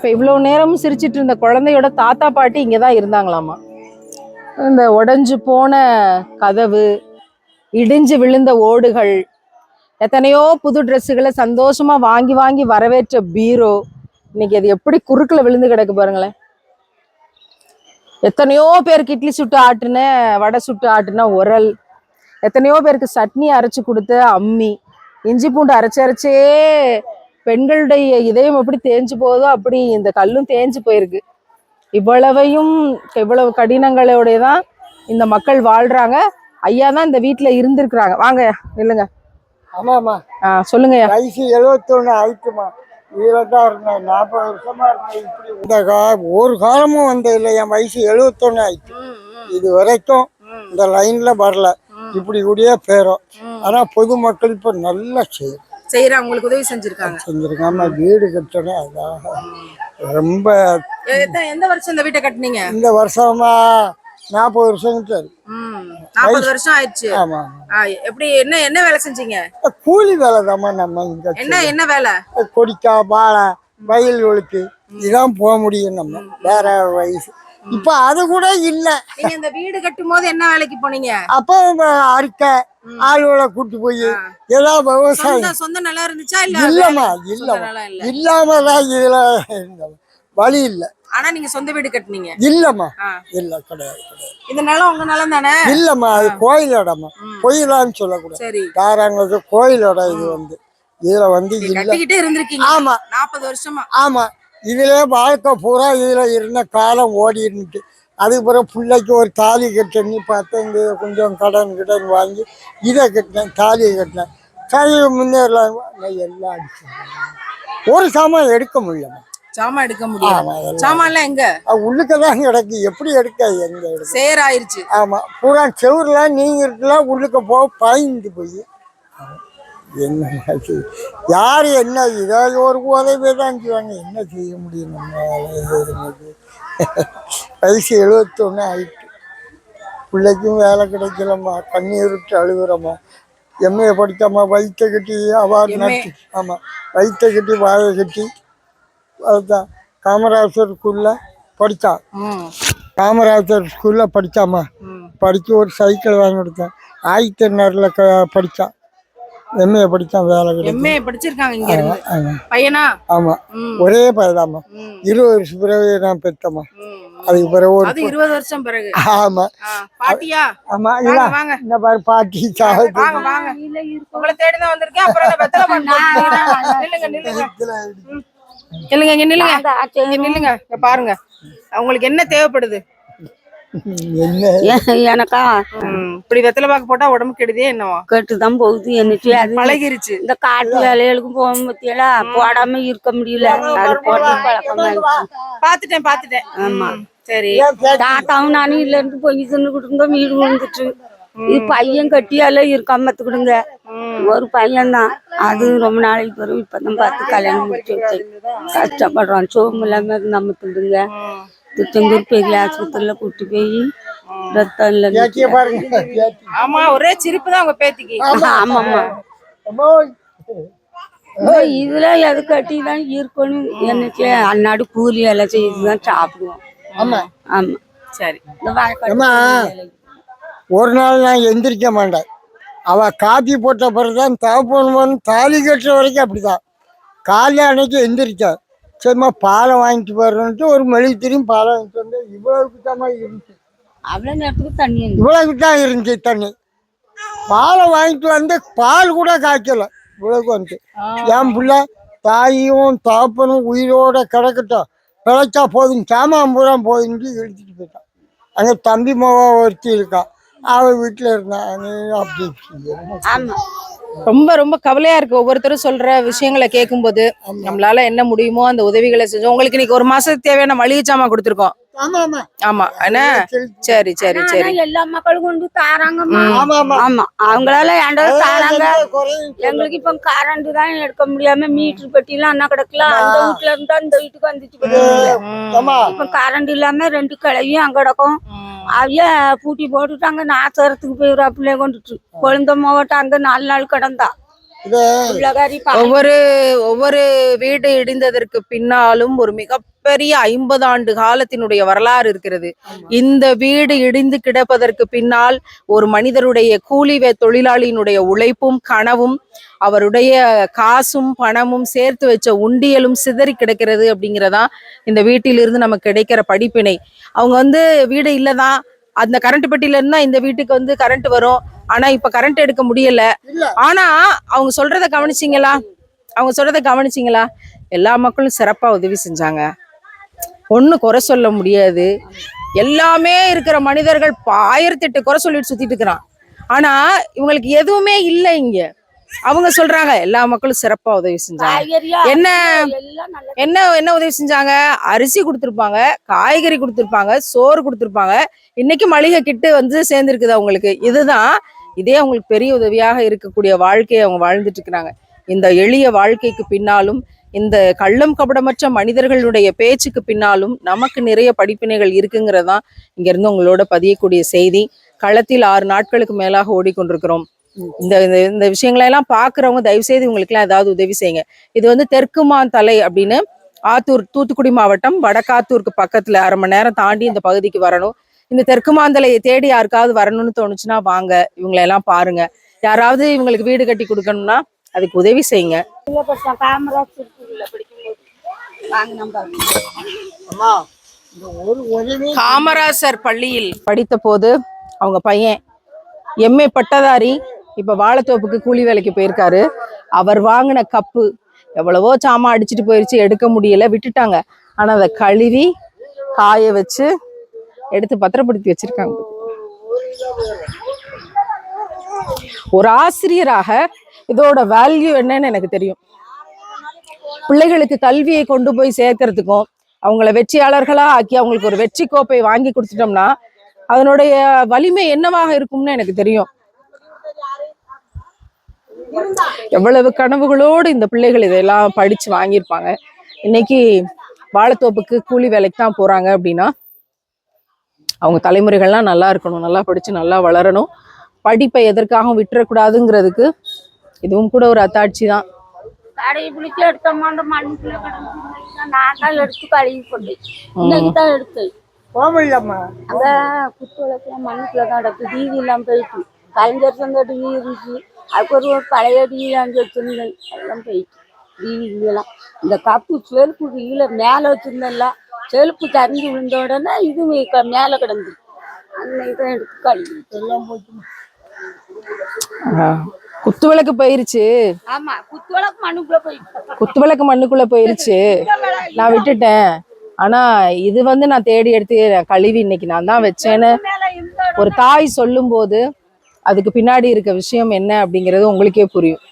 இப்போ இவ்வளோ நேரமும் சிரிச்சிட்டு இருந்த குழந்தையோட தாத்தா பாட்டி இங்கே தான் இருந்தாங்களாமா? இந்த உடஞ்சு போன கதவு இடிஞ்சு விழுந்த ஓடுகள் எத்தனையோ புது ட்ரெஸ்ஸுகளை சந்தோஷமா வாங்கி வாங்கி வரவேற்ற பீரோ. இன்னைக்கு அது எப்படி குறுக்கில் விழுந்து கிடக்கு பாருங்களேன். எத்தனையோ பேருக்கு இட்லி சுட்டு ஆட்டுன வடை சுட்டு ஆட்டுன உரல். எத்தனையோ பேருக்கு சட்னி அரைச்சு கொடுத்த அம்மி. இஞ்சி பூண்டு அரைச்சி அரைச்சே பெண்களுடைய இதயம் எப்படி தேஞ்சு போதோ அப்படி இந்த கல்லும் தேஞ்சு போயிருக்கு. இவ்வளவையும் இவ்வளவு கடினங்களோட தான் இந்த மக்கள் வாழ்றாங்க. ஐயா தான் இந்த வீட்டுல இருந்திருக்கிறாங்க. வாங்க இல்லைங்க ஆமாம்மா. ஆ சொல்லுங்கய்யா வயசு எழுபத்தொன்னு ஆயிட்டுமா. தான் இருந்தேன் நாற்பது வருஷமா இருந்தேன் இப்படி இந்த கா ஒரு காலமும் வந்தது இல்லை. என் வயசு எழுபத்தொன்னு ஆயிட்டு. இது வரைக்கும் இந்த லைன்ல வரல. இப்படி கூடயே பேரும். ஆனா பொதுமக்கள் இப்ப நல்லா செய்யும் செய்யறாங்க உங்களுக்கு உதவி செஞ்சிருக்காங்க. செஞ்சிருக்காம வீடு கட்டணும் அதாக ரொம்ப எந்த வருஷம் இந்த வீட்டை கட்டுனீங்க? இந்த வருஷமா நாற்பது வருஷம் நாற்பது வருஷம் ஆயிடுச்சு. ஆமா எப்படி என்ன என்ன வேலை செஞ்சீங்க? கூலி வேலை தாம்மா நம்ம இங்க என்ன என்ன வேலை? கொடிக்கா வாழை வயல் ஒழுக்கு இதான் போக முடியும் நம்ம. வேற வயசு இப்ப அது கூட இல்ல. நீங்க இந்த வீடு கட்டும் போது என்ன வேலைக்கு போனீங்க? அப்ப அறுக்க ஆளுகளை கூட்டு போய் ஏதாவது விவசாயம். சொந்த நிலம் இருந்துச்சா இல்ல இல்லம்மா இல்லம்மா. இல்லாம தான் இதுல. வழி இல்ல. ஆனா நீங்க சொந்த வீடு கட்டுனீங்க. இல்லம்மா. இல்ல கிடையாது இந்த நிலம் உங்க நிலம் தானே? இல்லம்மா அது கோயில் இடமா கோயிலான்னு சொல்லக்கூடாது. சரி. தாராங்கிறது கோயில் இடம் இது வந்து. இதுல வந்து இல்ல. கட்டிக்கிட்டே இருந்திருக்கீங்க. ஆமா. நாற்பது வருஷமா. ஆமா. இதுல வாழ்க்கை பூரா இதுல இருந்த காலம் ஓடி இருந்துட்டு அதுக்கு பிறகு பிள்ளைக்கு ஒரு தாலி கட்டணி பார்த்தேன் இங்க கொஞ்சம் கடன் கடன் வாங்கி இதை கட்டினேன் தாலி கட்டினேன். தாலி முன்னேறலாம். எல்லாம் அடிச்சேன் ஒரு சாமான் எடுக்க முடியலம்மா சாமான் எடுக்க முடியும். சாமான்லாம் எங்க? அது உள்ளுக்கதான் கிடக்கு. எப்படி எடுக்க எங்க சேர் ஆயிருச்சு ஆமா பூரா செவுருலாம் நீங்க இருக்கலாம் உள்ளுக்க போக பாய்ந்து போய். என்ன யார் என்ன? ஏதாவது ஒரு உதவி தான் செய்வாங்க என்ன செய்ய முடியும் இருந்தது வயசு எழுபத்தொன்று ஆயிட்டு. பிள்ளைக்கும் வேலை கிடைக்கலம்மா. கண்ணீர் விட்டு அழுகுறம்மா. எம்ஏ படிக்காம வயிற்ற கட்டி அவார்டு. நட்டு ஆமாம் வயிற்ற கட்டி வாழை கட்டி. அதுதான் காமராஜர் ஸ்கூலில் படித்தான் காமராஜர் ஸ்கூலில் படித்தாம்மா. படித்து ஒரு சைக்கிள் வாங்கி கொடுத்தேன். ஆயிரத்தி எண்ணூறில் க படித்தான் எம்ஏ படித்தான் வேலை கிடைக்கும். எம்ஏ படிச்சிருக்காங்க இங்க இருந்து. பையனா? ஆமாம் ம், ஒரே பையதாம்மா இருபது வருஷம் பிறகு நான் பெற்றம்மா ம். அதுக்கு பிறகு ஒரு அது இருபது வருஷம் பிறகு. ஆமாம் ஆ, பாட்டியா? வாங்க இல்லை வாங்க. இந்த மாதிரி பாட்டி சாகுது வாங்க வாங்க. உங்களை தேடிதான் வந்திருக்கேன். அப்புறம் என்ன வெத்தலை? நில்லுங்க நில்லுங்க. நில்லுங்க இங்க நில்லுங்க. இங்க நில்லுங்க. இங்க பாருங்க. உங்களுக்கு என்ன தேவைப்படுது? எனக்கா? இப்படி வெத்தலை பாக்கு போட்டா உடம்பு கெடுதே என்னவா? கெட்டுதான் போகுது என்னட்டு அது பழகிருச்சு. இந்த காட்டு வேலைகளுக்கும் போக பத்தியெல்லாம் போடாம இருக்க முடியல. அது போட்டு பாத்துட்டேன் பாத்துட்டேன். ஆமா. சரி. தாத்தாவும் நானும் இல்ல இருந்து பொய் தின்னுக்கிட்டு இருந்தோம் வீடு விழுந்துட்டு இது பையன் கட்டியால இருக்காமத்துக்கிடுங்க ஒரு பையன் தான் அது ரொம்ப நாளைக்கு பிறகு இப்பதான் பார்த்து கல்யாணம் முடிச்சு கஷ்டப்படுறோம் சோம்பு இல்லாம நம்ம திடுங்க ம், திருச்செந்தூர் பெரிய ஆஸ்பத்திரியில கூட்டி போய் ரத்தம் இல்ல ஆமா ஒரே சிரிப்பு தான் உங்க பேத்திக்கு. ஆமாம்மா அம்மா. இந்த இதுல எது கட்டி தான் இருக்கணும்? என்னச்சு அன்னாடு கூலி வேலை செய்து தான் சாப்பிடுவோம். ஆமா. ஆமா. சரி. ஒரு நாள் நான் எந்திரிக்க மாட்டேன். அவ காப்பி போட்ட பிறகுதான் தகப்பன் தாலி கட்டுற வரைக்கும் அப்படிதான். காலைல அன்னைக்கு எந்திரிச்சேன் சரிம்மா பாலை வாங்கிட்டு போறேன்ட்டு ஒரு மெழுகு திரும்பி பாலை வாங்கிட்டு வந்தேன் இவ்வளவுக்கு தான் இருந்துச்சு. அவ்வளவு நேரத்துக்கு தண்ணி வந்து இவ்வளவுக்கு தான் இருந்துச்சு தண்ணி. பாலை வாங்கிட்டு வந்து பால் கூட காய்க்கல. இவ்வளவுக்கு வந்து. என் பிள்ளை தாயும் தகப்பனும் உயிரோட கிடக்கட்டும். பிழைச்சா போதும். சாமான் பூரா போதுன்னு இழுத்துட்டு போயிட்டான். அங்கே தம்பி மகா ஒருத்தி இருக்கா. அவள் வீட்டில் இருந்தான் அப்படி இப்படி. ரொம்ப ரொம்ப கவலையா இருக்கு. ஒவ்வொருத்தரும் சொல்ற விஷயங்களை கேட்கும்போது நம்மளால என்ன முடியுமோ அந்த உதவிகளை செஞ்சோம். உங்களுக்கு இன்னைக்கு ஒரு மாசத்துக்கு தேவையான மளிகை சாமான் கொடுத்துருக்கோம். ஆமா என்ன? சரி சரி சரி. எல்லா மக்களும் கொண்டு தாராங்கம்மா. ஆமா ஆமா ஆமா. அவங்களால ஏண்டது தாராங்க? எங்களுக்கு இப்ப கரண்ட் தான் எடுக்க முடியாம மீட்டர் பெட்டி எல்லாம் அண்ணா கிடக்கலாம் அந்த வீட்டுல இருந்தா இந்த வீட்டுக்கு வந்துச்சு. இப்ப கரண்ட் இல்லாம ரெண்டு கிளவியும் அங்க கிடக்கும். அவைய பூட்டி போட்டுட்டு அங்க நாசரத்துக்கு போயிடுறா கொண்டுட்டு கொழுந்தம்மாவட்ட மாவட்டம் அங்க நாலு நாள் கிடந்தா. ஒவ்வொரு ஒவ்வொரு வீடு இடிந்ததற்கு பின்னாலும் ஒரு மிகப்பெரிய ஐம்பது ஆண்டு காலத்தினுடைய வரலாறு இருக்கிறது. இந்த வீடு இடிந்து கிடப்பதற்கு பின்னால் ஒரு மனிதருடைய கூலி வே- தொழிலாளியினுடைய உழைப்பும் கனவும் அவருடைய காசும் பணமும் சேர்த்து வச்ச உண்டியலும் சிதறி கிடக்கிறது அப்படிங்கிறதா இந்த வீட்டிலிருந்து நமக்கு கிடைக்கிற படிப்பினை. அவங்க வந்து வீடு இல்லதான். அந்த கரண்ட் பெட்டியில இருந்தா இந்த வீட்டுக்கு வந்து கரண்ட் வரும். ஆனா இப்ப கரண்ட் எடுக்க முடியல. ஆனா அவங்க சொல்றத கவனிச்சீங்களா? அவங்க சொல்றத கவனிச்சீங்களா? எல்லா மக்களும் சிறப்பா உதவி செஞ்சாங்க. ஒண்ணு குறை சொல்ல முடியாது. எல்லாமே இருக்கிற மனிதர்கள் ஆயிரத்தி எட்டு குறை சொல்லிட்டு சுத்திட்டு இருக்கிறான். ஆனா இவங்களுக்கு எதுவுமே இல்லை இங்க. அவங்க சொல்றாங்க எல்லா மக்களும் சிறப்பா உதவி செஞ்சாங்க. என்ன என்ன என்ன உதவி செஞ்சாங்க? அரிசி கொடுத்துருப்பாங்க காய்கறி கொடுத்துருப்பாங்க சோறு கொடுத்துருப்பாங்க. இன்னைக்கு மளிகை கிட்டு வந்து சேர்ந்துருக்குது அவங்களுக்கு. இதுதான் இதே அவங்களுக்கு பெரிய உதவியாக இருக்கக்கூடிய வாழ்க்கையை அவங்க வாழ்ந்துட்டு இருக்கிறாங்க. இந்த எளிய வாழ்க்கைக்கு பின்னாலும் இந்த கள்ளம் கபடமற்ற மனிதர்களுடைய பேச்சுக்கு பின்னாலும் நமக்கு நிறைய படிப்பினைகள் இருக்குங்கிறதான் இங்கிருந்து உங்களோட பதியக்கூடிய செய்தி. களத்தில் ஆறு நாட்களுக்கு மேலாக ஓடிக்கொண்டிருக்கிறோம். இந்த இந்த- இந்த பார்க்குறவங்க எல்லாம் தயவு செய்து உங்களுக்குலாம் ஏதாவது உதவி செய்யுங்க. இது வந்து தெற்குமான் தலை அப்படின்னு ஆத்தூர் தூத்துக்குடி மாவட்டம் வடக்காத்தூருக்கு பக்கத்தில் அரை மணி நேரம் தாண்டி இந்த பகுதிக்கு வரணும். இந்த தெற்கு மாந்தலையை தேடி யாருக்காவது வரணும்னு தோணுச்சுன்னா வாங்க. இவங்களை எல்லாம் பாருங்க. யாராவது இவங்களுக்கு வீடு கட்டி கொடுக்கணும்னா அதுக்கு உதவி செய்யுங்க. படிச்சேன் காமராஜ் இருக்குல்ல படிக்கும்போது வாங்க நம்ம அம்மா இந்த ஒரு உதவி காமராசர் பள்ளியில் படித்த போது அவங்க பையன் எம்ஏ பட்டதாரி இப்ப வாழைத்தோப்புக்கு கூலி வேலைக்கு போயிருக்காரு. அவர் வாங்கின கப்பு எவ்வளவோ சாமான் அடிச்சிட்டு போயிருச்சு எடுக்க முடியல விட்டுட்டாங்க. ஆனா அதை கழுவி காய வச்சு எடுத்து பத்திரப்படுத்தி வச்சிருக்காங்க. ஒரு ஆசிரியராக இதோட வேல்யூ என்னன்னு எனக்கு தெரியும். பிள்ளைகளுக்கு கல்வியை கொண்டு போய் சேர்க்கறதுக்கும் அவங்கள வெற்றியாளர்களா ஆக்கி அவங்களுக்கு ஒரு வெற்றி கோப்பை வாங்கி கொடுத்துட்டோம்னா அதனுடைய வலிமை என்னவாக இருக்கும்னு எனக்கு தெரியும். எவ்வளவு கனவுகளோடு இந்த பிள்ளைகள் இதெல்லாம் படிச்சு வாங்கியிருப்பாங்க. இன்னைக்கு வாழைத்தோப்புக்கு கூலி வேலைக்கு தான் போறாங்க அப்படின்னா அவங்க தலைமுறைகள்லாம் நல்லா இருக்கணும் நல்லா படிச்சு நல்லா வளரணும். படிப்பை எதற்காகவும் விட்டுறக்கூடாதுங்கிறதுக்கு இதுவும் கூட ஒரு அத்தாட்சி தான். கடையை பிடிச்சி எடுத்தோமா? அந்த மண்ணுக்குள்ள கிடந்து நான் தான் எடுத்து கழுவி போட்டேன் இன்னைக்கு தான் எடுத்தேன் கோமில்லம்மா அங்க குத்து மண்ணுக்குள்ள தான் கிடக்கு. டிவி எல்லாம் போயிட்டு. கலைஞர் சந்த டிவி இருந்துச்சு. அதுக்கு ஒரு பழைய டிவி அங்கே வச்சிருந்தேன். அதெல்லாம் போயிட்டு. டிவி எல்லாம் இந்த கப்பு செருப்பு கீழே மேலே வச்சிருந்தேன்ல. செருப்பு தரிஞ்சு விழுந்த உடனே இது மேலே கிடந்து. அன்னைக்கு தான் எடுத்து கழுவி. எல்லாம் போச்சு குத்து விளக்கு போயிருச்சு. ஆமா குத்து விளக்கு மண்ணுக்குள்ள போயிட்டு குத்து விளக்கு மண்ணுக்குள்ள போயிருச்சு. நான் விட்டுட்டேன். ஆனா இது வந்து நான் தேடி எடுத்து கழுவி இன்னைக்கு நான் தான் வச்சேன்னு ஒரு தாய் சொல்லும்போது அதுக்கு பின்னாடி இருக்க விஷயம் என்ன அப்படிங்கிறது உங்களுக்கே புரியும்.